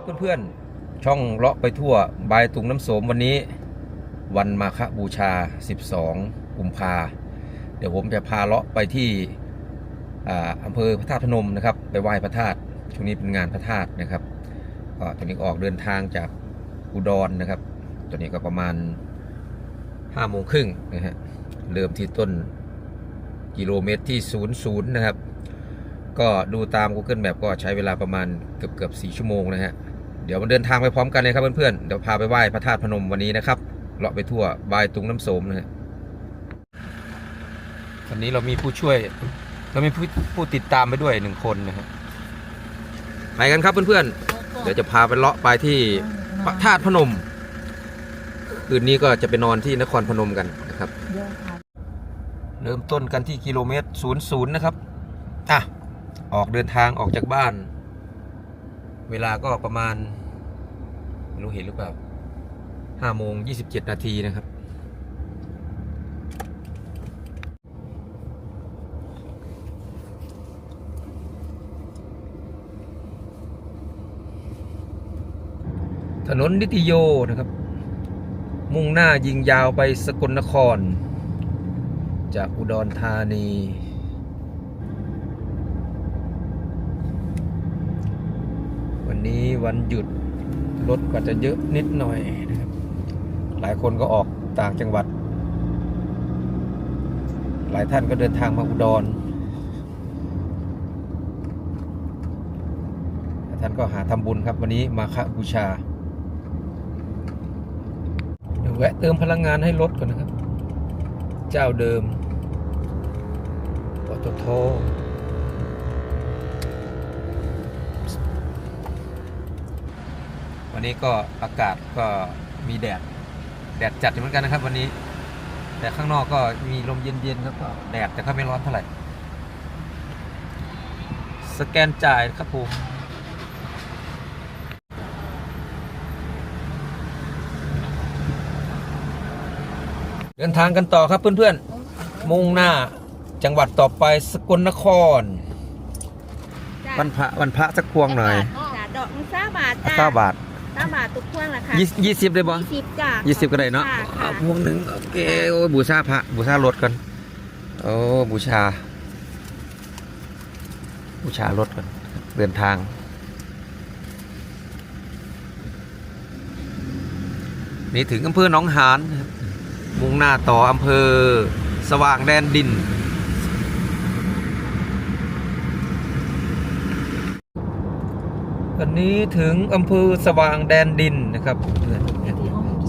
ครับเพื่อนๆ ช่องเลาะไปทั่วบายตุงน้ำโสมวันนี้ วันมาฆบูชา 12 กุมภาเดี๋ยวผมจะพาเลาะไปที่ออำเภอพระธาตุพนมนะครับ ไปไหว้พระธาตุช่วงนี้เป็นงานพระธาตุนะครับก็ตอนนี้ออกเดินทางจากอุดรนะครับตอนนี้ก็ประมาณ5โมงครึ่งนะฮะเริ่มที่ต้นกิโลเมตรที่ 00 นะครับ ก็ดูตาม Google Map ก็ใช้เวลาประมาณเกือบเกือบ4ชั่วโมงนะฮะ ดี๋ยวมาเดินทางไปพร้อมกันเลยครับเพื่อนๆ เดี๋ยวพาไปไหว้พระธาตุพนมวันนี้นะครับ เลาะไปทั่วบายตุงน้ำโสมนะฮะวันนี้เรามีผู้ช่วย เรามีผู้ผู้ติดตามไปด้วยหนึ่งคนนะฮะไปกันครับเพื่อนๆ เดี๋ยวจะพาไปเลาะไปที่พระธาตุพนม คืนนี้ก็จะไปนอนที่นครพนมกันนะครับ เริ่มต้นกันที่กิโลเมตร00นะครับ อะ ออกเดินทางออกจากบ้าน เวลาก็ประมาณ ไม่รู้เห็นหรือเปล่า5โมง27นาทีนะครับ ถนนนิติโยนะครับ มุ่งหน้ายิงยาวไปสกลนคร จากอุดรธานีวันนี้วันหยุด รถก็จะเยอะนิดหน่อยนะครับ หลายคนก็ออกต่างจังหวัด หลายท่านก็เดินทางมาอุดรท่านก็หาทำบุญครับวันนี้มาฆบูชาเดี๋ยวแวะเติมพลังงานให้รถก่อนนะครับ เจ้าเดิมปตท วันนี้ก็อากาศก็มีแดด แดดจัดอยู่เหมือนกันนะครับ วันนี้ แต่ข้างนอกก็มีลมเย็นๆครับก็แดดแต่ก็ไม่ร้อนเท่าไหร่ สแกนจ่ายครับผมเดินทางกันต่อครับเพื่อนๆ มุ่งหน้าจังหวัดต่อไปสกลนคร วันพระวันพระสักพวงหน่อยจ้ะดอกมันซาบาทเอาจ้าเก้าบาท ซาบาทตุกพวงละค่ะยี่ยี่สิบได้บ่ยี่สิบจ้ะยี่สิบก็ได้เนาะค่เอาค่ะพวงหนึ่งโอเคโอ้ยบูชาพระบูชารถกันโอ้บูชา บูชารถกันเดินทางนี่ถึงอำเภอหนองหานนะครับมุ่งหน้าต่ออำเภอสว่างแดนดิน วันนี้ถึงอำเภอสว่างแดนดินนะครับ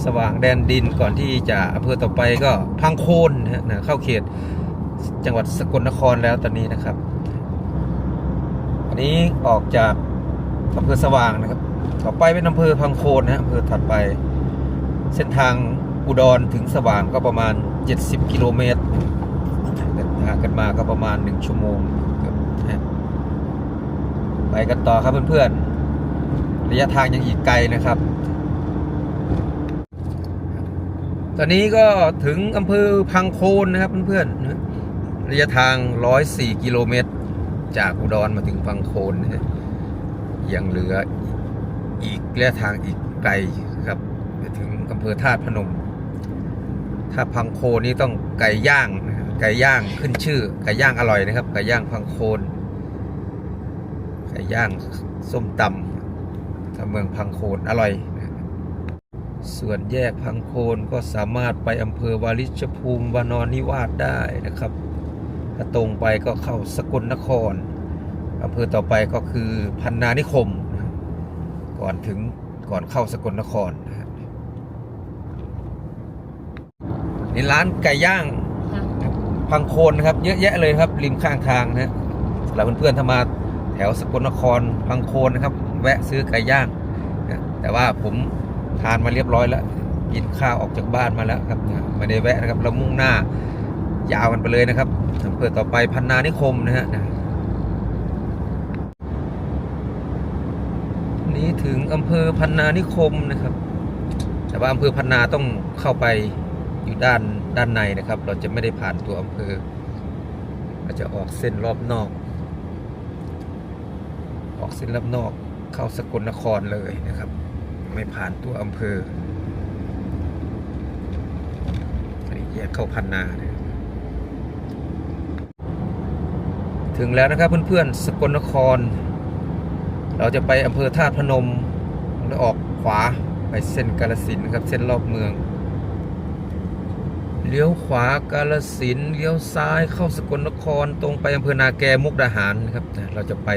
สว่างแดนดินก่อนที่จะอำเภอต่อไปก็พังโคนนะเข้าเขตจังหวัดสกลนครแล้วตอนนี้นะครับ อันนี้ออกจากอำเภอสว่างนะครับ ต่อไปเป็นอำเภอพังโคนนะอำเภอถัดไป เส้นทางอุดรถึงสว่างก็ประมาณ 70 กิโลเมตรเดินทางกันมาก็ประมาณ 1 ชั่วโมงไปกันต่อครับเพื่อนๆ ระยะทางยังอีกไกลนะครับ ตอนนี้ก็ถึงอำเภอพังโคนนะครับเพื่อนๆระยะทาง 104 กิโลเมตร จากอุดรมาถึงพังโคนนะยังเหลืออีกระยะทางอีกไกลครับไปถึงอำเภอธาตุพนม ถ้าพังโคนนี่ต้องไก่ย่างไก่ย่างขึ้นชื่อไก่ย่างอร่อยนะครับไก่ย่างพังโคนไก่ย่างส้มตำ เมืองพังโคนอร่อย ส่วนแยกพังโคนก็สามารถไปอำเภอวาริชภูมิวานอนนิวาสได้นะครับ ถ้าตรงไปก็เข้าสกลนครอำเภอต่อไปก็คือพันนานิคม ก่อนถึงก่อนเข้าสกลนครนี่ร้านไก่ย่างพังโคนนะครับ เยอะแยะเลยครับริมข้างทางนะฮะสำหรับเพื่อนๆถ้ามาแถวสกลนครพังโคนนะครับ แวะซื้อไก่ย่างนะแต่ว่าผมทานมาเรียบร้อยแล้ว กินข้าวออกจากบ้านมาแล้วครับนะไม่ได้แวะนะครับเรามุ่งหน้ายาวกันไปเลยนะครับอำเภอต่อไปพันนานิคมนะฮะนะนี้ถึงอำเภอพันนานิคมนะครับ แต่ว่าอำเภอพันนาต้องเข้าไปอยู่ด้านด้านในนะครับ เราจะไม่ได้ผ่านตัวอำเภอเราจะออกเส้นรอบนอก ออกเส้นรอบนอก เข้าสกลนครเลยนะครับ ไม่ผ่านตัวอำเภอแยกเข้าพันนานะถึงแล้วนะครับเพื่อนๆสกลนคร เราจะไปอำเภอธาตุพนมแล้วออกขวาไปเส้นกาลสินนะครับเส้นรอบเมือง เลี้ยวขวากาลสินเลี้ยวซ้ายเข้าสกลนครตรงไปอำเภอนาแกมุกดาหารนะครับเราจะไป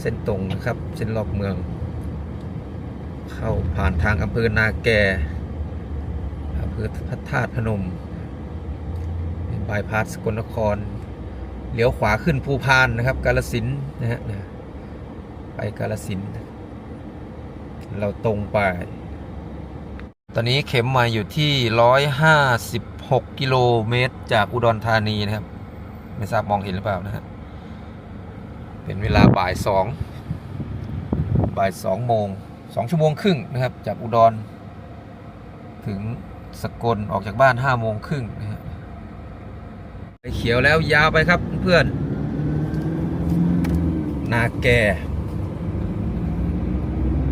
เส้นตรงนะครับ เส้นรอบเมือง เข้าผ่านทางอำเภอนาแกอำเภอพระธาตุพนมบายพาสกลนคร เลี้ยวขวาขึ้นภูพานนะครับ กาลสินนะฮะไปกาลสิน เราตรงไป ตอนนี้เข็มมาอยู่ที่ 156 กิโลเมตร จากอุดรธานีนะครับ ไม่ทราบมองเห็นหรือเปล่านะฮะ เป็นเวลาบ่ายสองบ่ายสองโมงสองชั่วโมงครึ่งนะครับ จากอุดร ถึงสกลออกจากบ้านห้าโมงครึ่งนะฮะไปเขียวแล้วยาวไปครับเพื่อนนาแก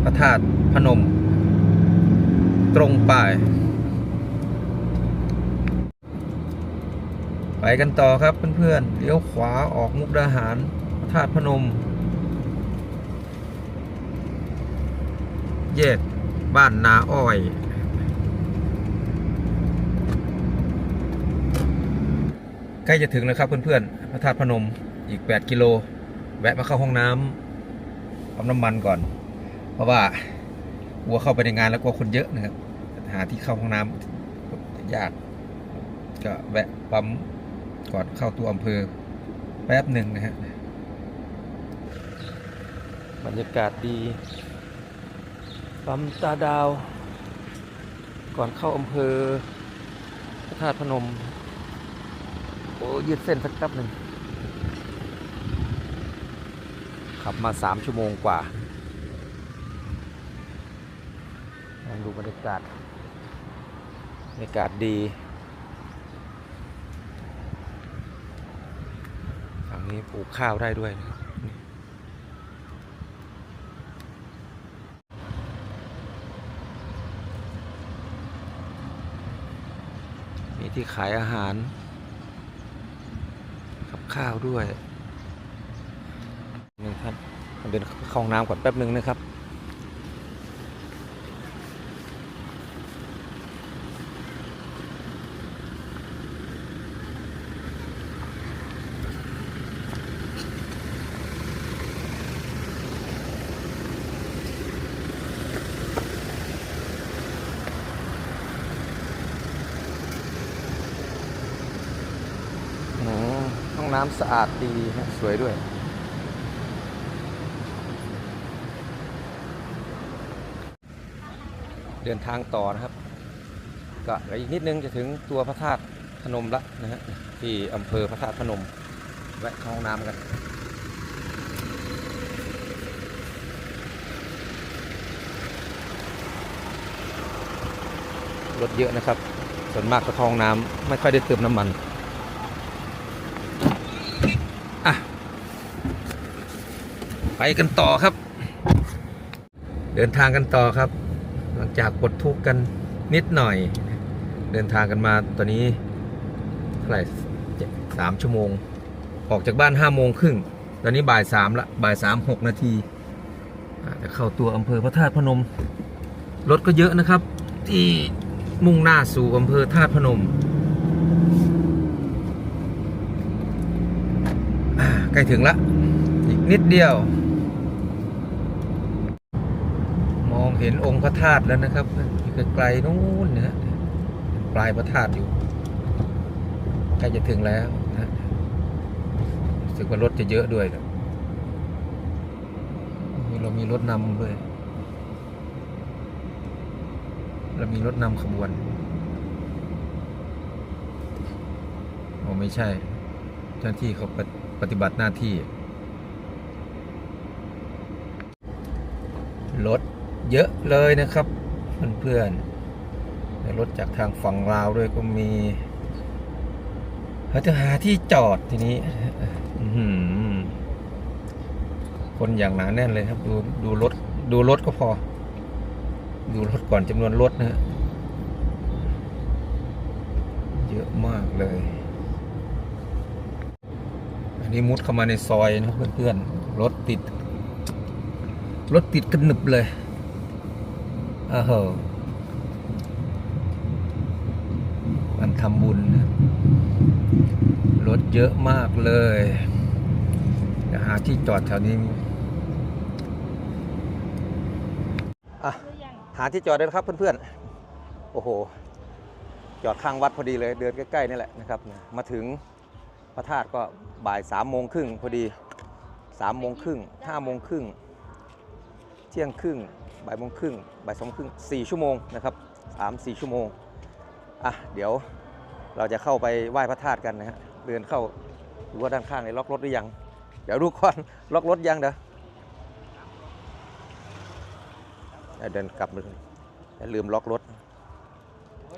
พระธาตุพนม ตรงไปไปกันต่อครับเพื่อนๆเลี้ยวขวาออกมุกดาหาราตุพนม แยกบ้านนาอ้อย ใกล้จะถึงแล้วครับเพื่อนๆพระธาตุพนมอีก 8 กิโล แวะมาเข้าห้องน้ำปั๊มน้ำมันก่อน เพราะว่ากลัวเข้าไปในงานแล้วกลัวคนเยอะนะครับ หาที่เข้าห้องน้ำยาก ก็แวะปั๊มก่อนเข้าตัวอำเภอแป๊บหนึ่งนะฮะ บรรยากาศดีปั๊มตาดาว ก่อนเข้าอำเภอพระธาตุพนม โอ้ยืดเส้นสักแป๊บหนึ่ง ขับมาสามชั่วโมงกว่าลองดูบรรยากาศบรรยากาศดี ฝั่งนี้ปลูกข้าวได้ด้วยนะครับนี่มี ที่ขายอาหาร กับข้าวด้วยหนึ่งท่านเป็นเข้าห้องน้ำก่อนแป๊บหนึ่งนะครับ อ๋อห้อง น้ำสะอาดดีฮะสวยด้วย เดินทางต่อนะครับ ก็เหลืออีกนิดนึงจะถึงตัวพระธาตุพนมละนะฮะที่อำเภอพระธาตุพนมแวะเข้าห้องน้ำกันรถเยอะนะครับ ส่วนมากก็เข้าห้องน้ำไม่ค่อยได้เติมน้ำมัน อะ ไปกันต่อครับ เดินทางกันต่อครับ หลังจากปลดทุกข์กันนิดหน่อย เดินทางกันมาตอนนี้เท่าไหร่สามชั่วโมง ออกจากบ้านห้าโมงครึ่งตอนนี้บ่ายสามละบ่ายสามหกนาทีจะเข้าตัวอำเภอพระธาตุพนม รถก็เยอะนะครับ ที่มุ่งหน้าสู่อำเภอธาตุพนม ใกล้ถึงละ อีกนิดเดียว มองเห็นองค์พระธาตุแล้วนะครับอยู่ไกลๆนู้นนะฮะปลายพระธาตุอยู่ใกล้จะถึงแล้วนะรู้สึกว่ารถจะเยอะด้วยนะเรามีรถนำด้วย เรามีรถนำขบวนโอ้ไม่ใช่ เจ้าหน้าที่เขาปปฏิบัติหน้าที่รถ เยอะเลยนะครับเพื่อนๆแต่รถจากทางฝั่งลาวด้วยก็มีเราจะหาที่จอดทีนี้คนอย่างหนาแน่นเลยครับ ดูดูรถดูรถก็พอ ดูรถก่อนจำนวนรถนะฮะเยอะมากเลย อันนี้มุดเข้ามาในซอยนะเพื่อนๆรถติด รถติดกันหนึบเลย อ้าวมันทำบุญรถเยอะมากเลยหาที่จอดแถวนี้อะหาที่จอดเลยครับเพื่อนๆ โอ้โห จอดข้างวัดพอดีเลย เดินใกล้ๆนี่แหละนะครับ มาถึงพระธาตุก็บ่ายสามโมงครึ่งพอดีสามโมงครึ่งห้าโมงครึ่ง ที่ยงครึ่งบ่ายโมงครึ่งบ่ายสองครึ่งสี่ชั่วโมงนะครับสามสี่ชั่วโมงอะเดี๋ยวเราจะเข้าไปไหว้พระธาตุกันนะฮะเดินเข้าดูว่าด้านข้างในล็อกรถหรือยัง เดี๋ยวดูก่อนล็อกรถยังเด้อเดินกลับมาอย่าลืมล็อกรถโอ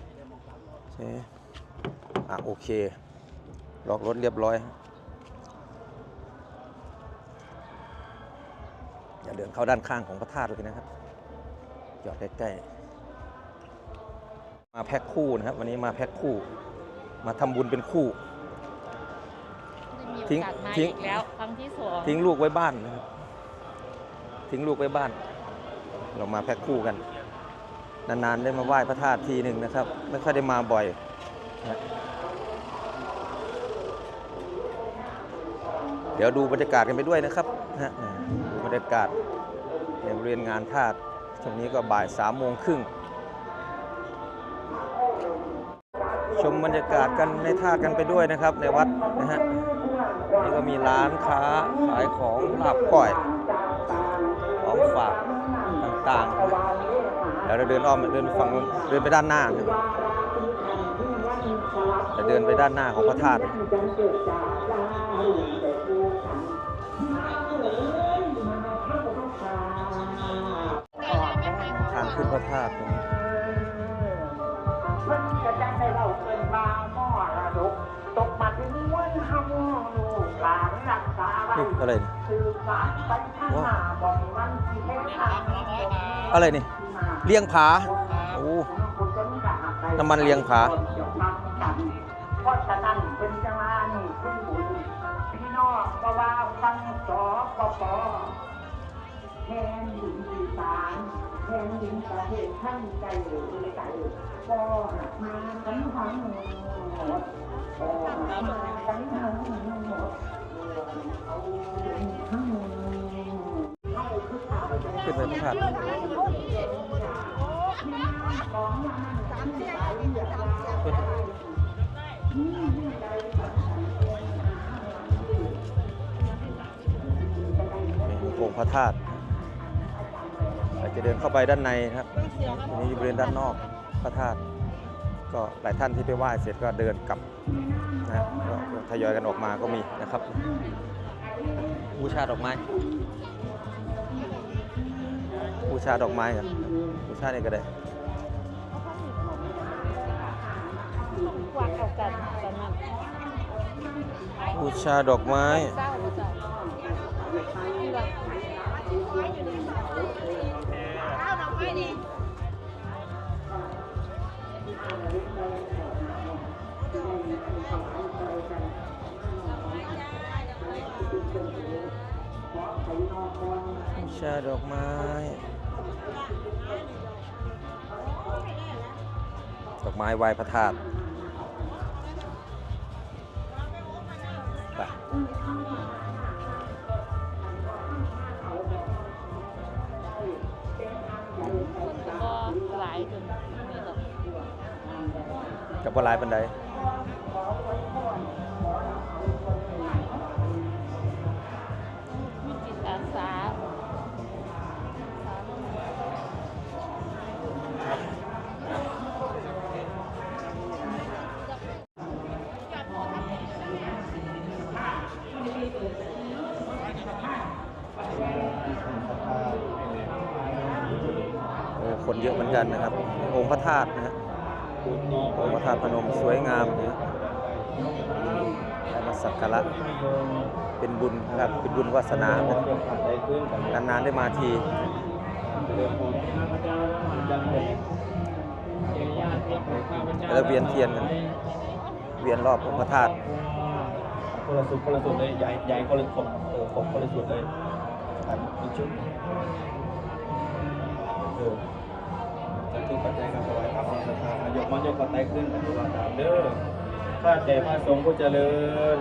เคอะโอเค ล็อกรถเรียบร้อย อย่าเดินเข้าด้านข้างของพระธาตุเลยนะครับจอดใกล้ๆมาแพ็คคู่นะครับ วันนี้มาแพ็คคู่ มาทำบุญเป็นคู่ทิ้งได้มีโอกาสมาทิ้งอีกแล้วครั้งที่สองทิ้งลูกไว้บ้านนะครับทิ้งลูกไว้บ้าน เรามาแพ็คคู่กัน นานๆได้มาไหว้พระธาตุทีหนึ่งนะครับ ไม่ค่อยได้มาบ่อยนะเดี๋ยวดูบรรยากาศกันไปด้วยนะครับนะฮะดู บรรยากาศในบริเวณงานธาตุช่วงนี้ก็บ่ายสามโมงครึ่งชมบรรยากาศกันในธาตุกันไปด้วยนะครับในวัดนะฮะนี่ก็มีร้านค้าขายของลาบก้อยของฝากต่างๆนะเดี๋ยวเราเดินอ้อมเดินไปฝั่งเดินไปด้านหน้านะจะเดินไปด้านหน้าของพระธาตุ ระธาตุมันจะจังได้เราเกินมาหม้อระดกตกมาถึงม้วนห้ำลูกหลานรักษาไว้อะไรนี่คือสารไปข้างหน้าบอกมันที่แค่ทางอะไรนี่ เลี้ยงผาโอ้น้ำมันเลี้ยงผาเพราะฉะนั้นเป็นจังหวะนี่คุณบุญพี่น้องก็ว่าฟังสอปปแทนดินอีสาน แทนดินประเทศทั้งใจหรือใจก็มากันทั้งหมดก็มากันทั้งหมดเอาทั้งหมดเอาคือข่าวขึ้นไปพระธาตุนี่องค์พระธาตุ จะเดินเข้าไปด้านในครับอันนี้อยู่บริเวณด้านนอกพระธาตุก็หลายท่านที่ไปไหว้เสร็จก็เดินกลับนะก็ทยอยกันออกมาก็มีนะครับบูชาดอกไม้บูชาดอกไม้กันบูชาเนี่ยก็ได้บูชาดอกไม้ ชาดอกไม้ ดอกไม้ไหวพระธาตุไป กับว่าลายบันไดมีจิตอาสาโอ้คนเยอะเหมือนกันนะครับ องค์พระธาตุนะฮะ พระธาตุพนมสวยงามนะได้มาสักการะเป็นบุญนะครับ เป็นบุญวาสนานะนานๆได้มาทีแล้วเวียนเทียนกัน เวียนรอบองค์พระธาตุคนละสุดคนละสุดเลยใหญ่ใหญ่คนละขบเออขบคนละสุดเลยอันอีกชุดเออ ทุกปัจจัยกับถวายพระพรศรัทธายกมันยกปัจจัยขึ้นกันดูว่าตามเด้อข้าแต่พระสงฆ์ผู้เจริญ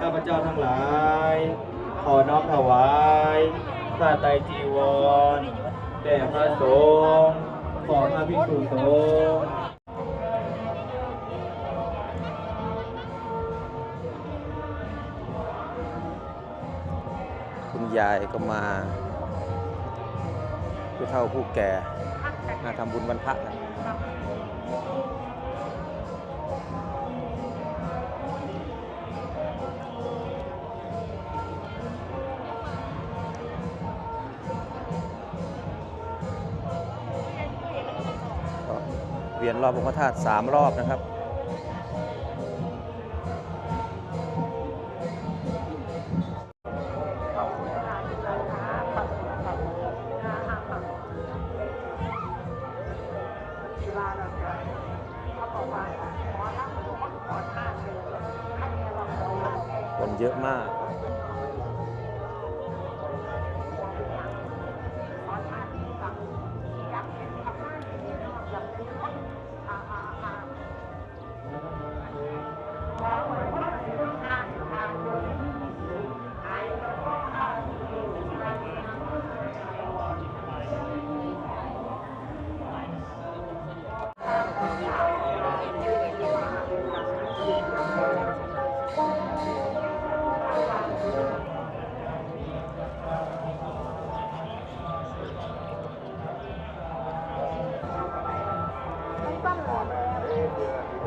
ข้าพเจ้าทั้งหลาย ขอน้อมถวายข้าไตรจีวรแด่พระสงฆ์ขอพระภิกษุสงฆ์คุณยายก็มาผู้เฒ่าผู้แก่ มาทำบุญวันพระกันเวียนรอบองค์พระธาตุสามรอบนะครับ อ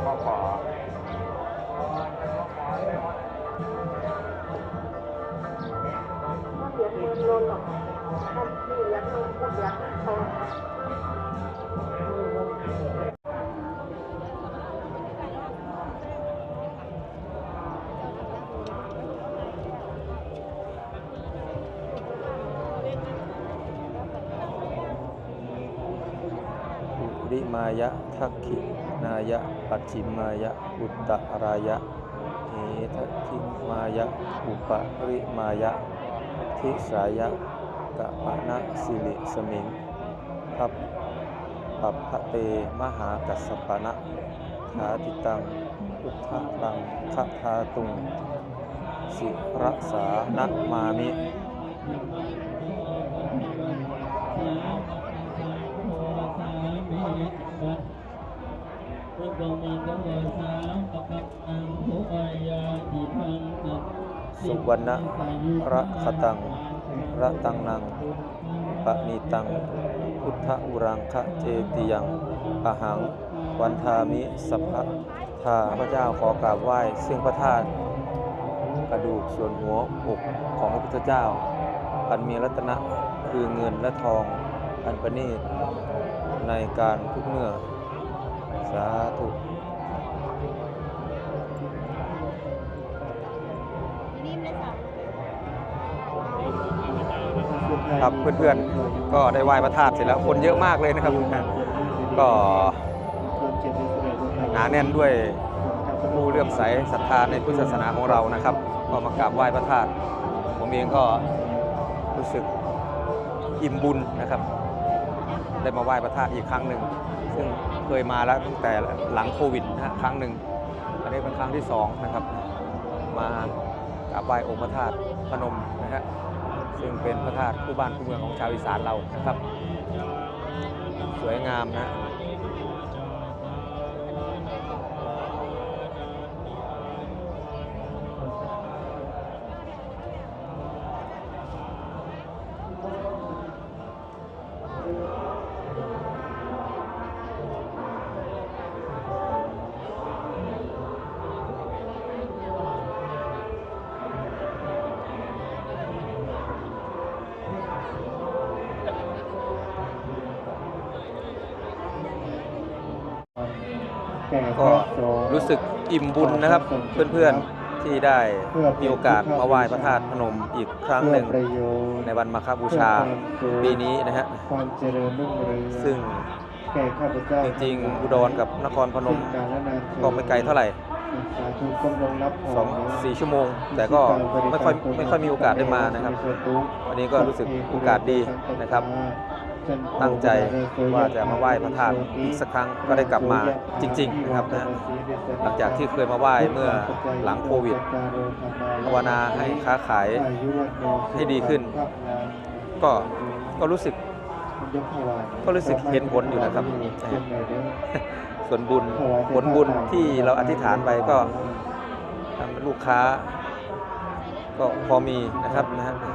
ุริมายะทักขินายะ ปัจฉิมายะอุตตรายะเอทักขิมายะอุปริมายะ ทิสายะกะปะนะสิริสมิงพับปัปพะเตมหากัสสปะนะทาติตังพุทธลังคทาตุง สิรสานะมามิ สุวรรณระคตัง ระตังนังปะนิตัง พุทธอุรังคะเจติยังอหัง วันทามิสัพพะทาพระเจ้าขอกราบไหว้ ซึ่งพระธาตุกระดูกส่วนหัวอกของพระพุทธเจ้า อันมีรัตนะคือเงินและทอง อันประณีตในการทุกเมื่อ สาธุ ครับเพื่อนๆก็ได้ไหว้พระธาตุเสร็จแล้วคนเยอะมากเลยนะครับ ก็หนาแน่นด้วยผู้เลื่อมใสศรัทธาในพุทธศาสนาของเรานะครับ ก็มากราบไหว้พระธาตุผมเองก็รู้สึกอิ่มบุญนะครับ ได้มาไหว้พระธาตุอีกครั้งหนึ่งซึ่งเคยมาแล้วตั้งแต่หลังโควิดนะครั้งหนึ่งอันนี้เป็นครั้งที่สองนะครับ มากราบไหว้องค์พระธาตุพนมนะฮะ ซึ่งเป็นพระธาตุคู่บ้านคู่เมืองของชาวอีสานเรานะครับ สวยงามนะ ก็รู้สึกอิ่มบุญนะครับ เพื่อนๆที่ได้มีโอกาสมาไหว้พระธาตุพนมอีกครั้งหนึ่ง ในวันมาฆบูชาปีนี้นะฮะซึ่งจริงๆอุดรกับนครพนมก็ไม่ไกลเท่าไหร่สองสี่ชั่วโมง แต่ก็ไม่ค่อยไม่ค่อยมีโอกาสได้มานะครับ วันนี้ก็รู้สึกโอกาสดีนะครับ ตั้งใจว่าจะมาไหว้พระธาตุอีกสักครั้งก็ได้กลับมาจริง ๆ นะครับนะหลังจากที่เคยมาไหว้เมื่อหลังโควิดภาวนาให้ค้าขายให้ดีขึ้น ก็ก็รู้สึก ก็รู้สึกเห็นผลอยู่นะครับ ส่วนบุญผลบุญที่เราอธิษฐานไปก็ลูกค้า ก็พอมีนะครับนะฮะสำหรับ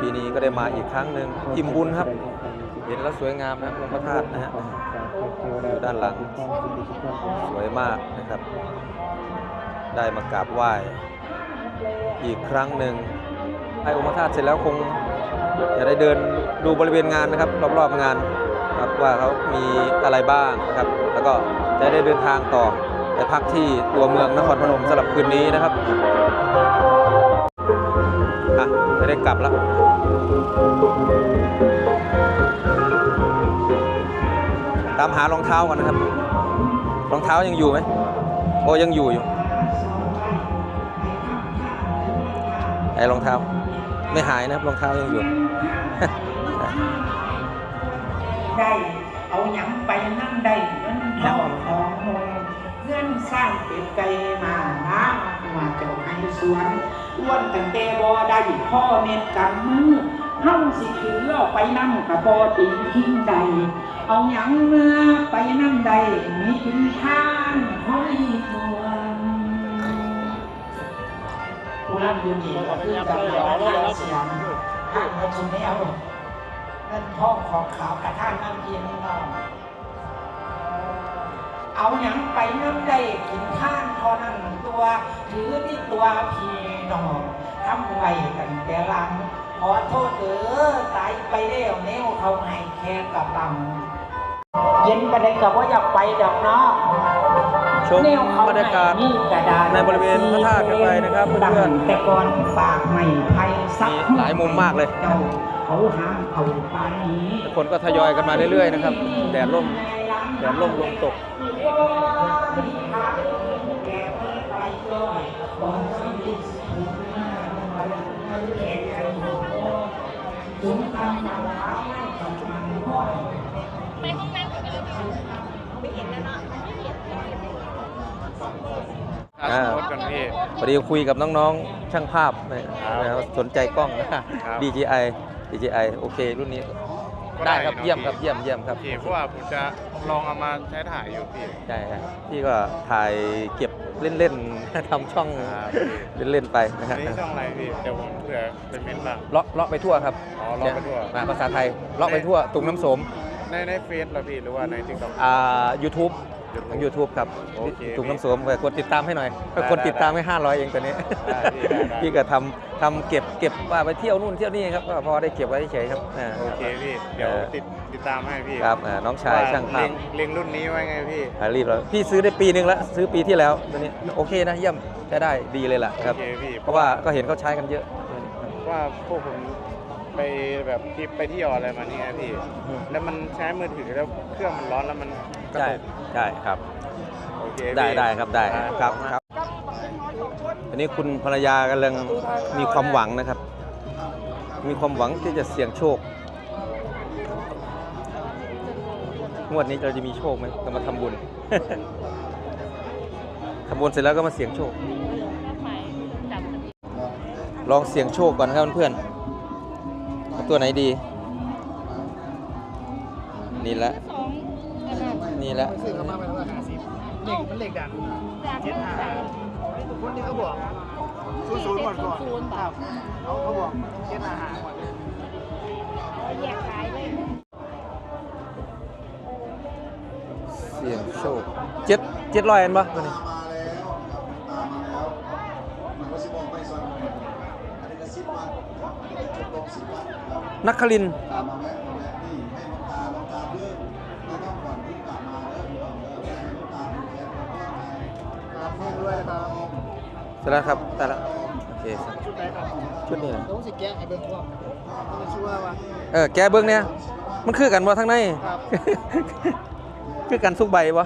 ปีนี้ก็ได้มาอีกครั้งหนึ่งอิ่มบุญครับ เห็นแล้วสวยงามนะองค์พระธาตุนะฮะอยู่ด้านหลังสวยมากนะครับ ได้มากราบไหว้อีกครั้งหนึ่งให้องค์พระธาตุเสร็จแล้วคงจะได้เดินดูบริเวณงานนะครับ รอบๆงานครับว่าเขามีอะไรบ้างนะครับ แล้วก็จะได้เดินทางต่อไปพักที่ตัวเมืองนครพนมสำหรับคืนนี้นะครับอะจะได้กลับแล้ว ตามหารองเท้าก่อนนะครับ รองเท้ายังอยู่ไหมโอ้ยังอยู่อยู่ไอ้รองเท้า ไม่หายนะครับรองเท้ายังอยู่ ได้เอาหยังไปนั่งได้เงินทองของโมเงินสร้างเป็นไก่มานะมาเจ้าให้สวน อ้วนตั้งแต่บ่ได้พ่อเม็ดกำมือเฮาสิถือเอาไปนั่งกับบ่ติงทิ้งใด เอาหยังเมื่อไปนั่งใดมีกินทานห้อยทวนผู้รับยืนดีก็คือกับเราแล้วเสียงห่างมาชมไม่เอาเงินทองของขาวกระท่านน้ำเย็นนี่น้องเอาหยังไปน้ำได้กินข้านพอนั่งตัว ถือที่ตัวพี่ น้องทำไว้กันแต่หลังขอโทษเด้อตายไปแล้วแนวเขาให้แค่กับลังเย็นไปได้กับว่าอยากไปดอกเนาะชมบรรยากาศนี่กระดาษในบริเวณพระธาตุกันไปนะครับเพื่อนๆแต่ก่อนฝากไม่ไพ่สักมีหลายมุมมากเลยเจ้าเขาห้ามเขาไปนี้ทุกคนก็ทยอยกันมาเรื่อยๆนะครับแดดร่มแดดร่มลมตก อ่า รถกัน พี่พอดีคุยกับน้องๆ ช่างภาพนะครับสนใจกล้องนะครับ DJI DJI โอเค รุ่นนี้ก็ได้ครับนะเยี่ยมครับเยี่ยมเยี่ยมครับพี่เพราะว่าผมจะลองเอามาใช้ถ่ายอยู่พี่ใช่ครับพี่ก็ถ่ายเก็บเล่นๆทำช่องครับเล่นๆไปนะฮะนี่ช่องอะไรพี่เดี๋ยวผมเผื่อเป็นเม้นต์บ้างเลาะเลาะไปทั่วครับอ๋อเลาะไปทั่วมาภาษาไทยเลาะไปทั่วตุงน้ำสมในในเฟซเหรอพี่หรือว่าในทิกตอกอ่า YouTube ทาง YouTube ครับโอเคตุงน้ำสมไปกดติดตามให้หน่อยได้กดติดตามให้500 เองตอนนี้ ได้พี่ได้ได้ พี่ก็ทำทำเก็บเก็บว่าไปเที่ยวนู่นเที่ยวนี่ครับก็พอได้เก็บไว้เฉยๆครับอ่า โอเคพี่ เดี๋ยวเออ ติดติดตามให้พี่ครับอ่าน้องชายช่างภาพเล็เล็งรุ่นนี้ไว้ไงพี่ อ่ารีบแล้วพี่ซื้อได้ปีนึงแล้วซื้อปีที่แล้วตัวนี้โอเคนะเยี่ยมใช้ได้ดีเลยล่ะครับ โอเคพี่ เพราะว่าก็เห็นเขาใช้กันเยอะ ว่าพวกผมไปแบบทริปไปเที่ยวอะไรมานี่ไงพี่อืมแล้วมันใช้มือถือแล้วเครื่องมันร้อนแล้วมันกระ ใช่ตุกใช่ครับ โอเคได้พี่ได้ครับได้ครับครับ อันนี้คุณภรรยากำลังมีความหวังนะครับ มีความหวังที่จะเสี่ยงโชค งวดนี้เราจะมีโชคไหมก็มาทำบุญ ทำบุญเสร็จแล้วก็มาเสี่ยงโชค ลองเสี่ยงโชคก่อนนะครับเพื่อนๆเอาตัวไหนดี นี่แหละ นี่แหละจากมันเหล็กดันเจ็ดห้าคนนี้เขาบอกศูนย์ศูนย์ก่อนก่อนครับเขาเขาบอกเจ็ดห้าหาก่อนแยกขายเลยเสียงโชคเจ็ดเจ็ดร้อยอันปะตัวนี้นักคลินทร์ด้ เสร็จแล้วครับแต่ละโอเคชุดไหนครับชุดนี้นะต้องสิแกะให้เบิ่งว่ามันชื่อว่าว่าเออแกเบิ้งเนี่ยมันคือกันบ่ทั้งในครับคือกันสุกใบบ่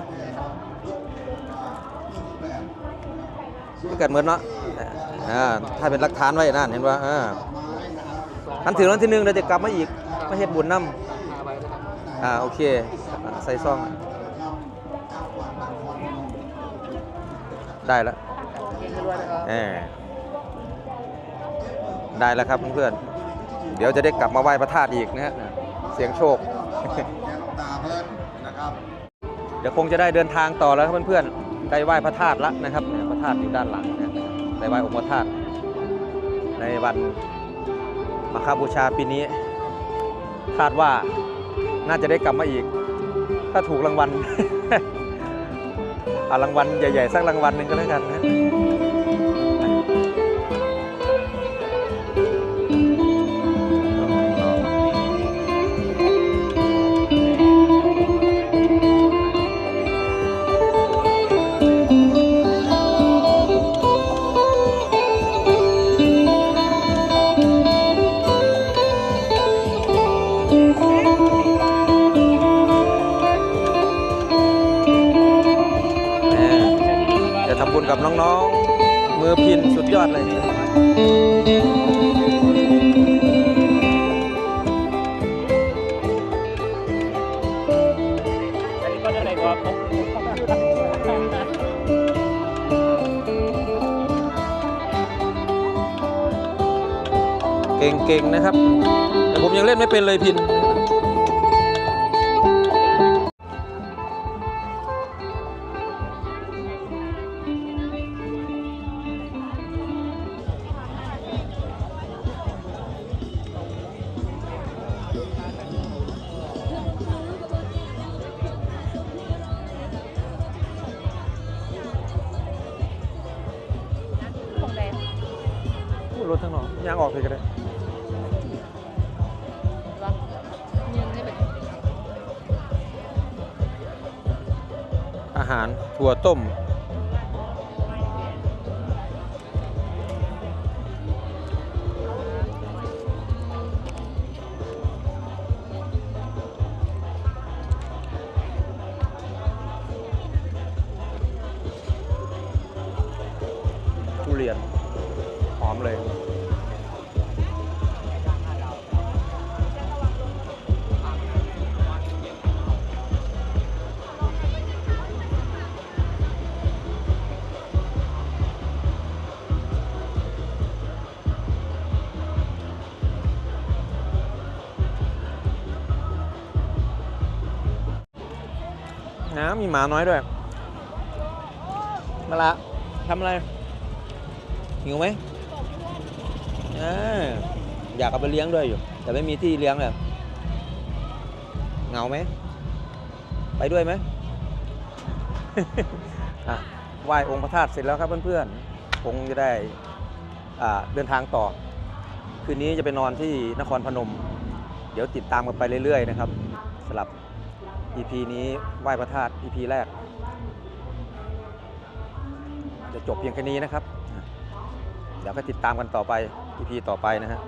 คือกันเหมือนเนาะอ่าถ้าเป็นหลักฐานไว้นั่นเห็นว่าอ่าทันถึงวันที่หนึ่งเราจะกลับมาอีกมาเฮ็ดบุญนำหาไว้นะครับอ่าโอเคใส่ซองได้แล้ว ด้วยนะครับเออได้แล้วครับเพื่อนๆ เดี๋ยวจะได้กลับมาไหว้พระธาตุอีกนะฮะเสียงโชคเดี๋ยวคงจะได้เดินทางต่อแล้วครับเพื่อนๆได้ไหว้พระธาตุแล้วนะครับเนี่ยพระธาตุอยู่ด้านหลังเนี่ยได้ไหว้องค์พระธาตุในวันมาฆบูชาปีนี้ คาดว่าน่าจะได้กลับมาอีก ถ้าถูกรางวัล เอารางวัลใหญ่ๆสักรางวัลหนึ่งก็แล้วกันนะ เล่นไม่เป็นเลยพินคงแดงพูดรถทั้งนอกยางออกเลยก็ได้ ถั่วต้ม น้ำมีหมาน้อยด้วย มาละทำอะไร หิวไหมเอออยากเอาไปเลี้ยงด้วยอยู่ แต่ไม่มีที่เลี้ยงเลยเหงาไหม ไปด้วยไหมอะไหว้องค์พระธาตุเสร็จแล้วครับเพื่อนๆคงจะได้อ่าเดินทางต่อ คืนนี้จะไปนอนที่นครพนม เดี๋ยวติดตามกันไปเรื่อยๆนะครับสำหรับ EP นี้ไหว้พระธาตุ EP แรก จะจบเพียงแค่นี้นะครับ เดี๋ยวก็ติดตามกันต่อไป EP ต่อไปนะฮะ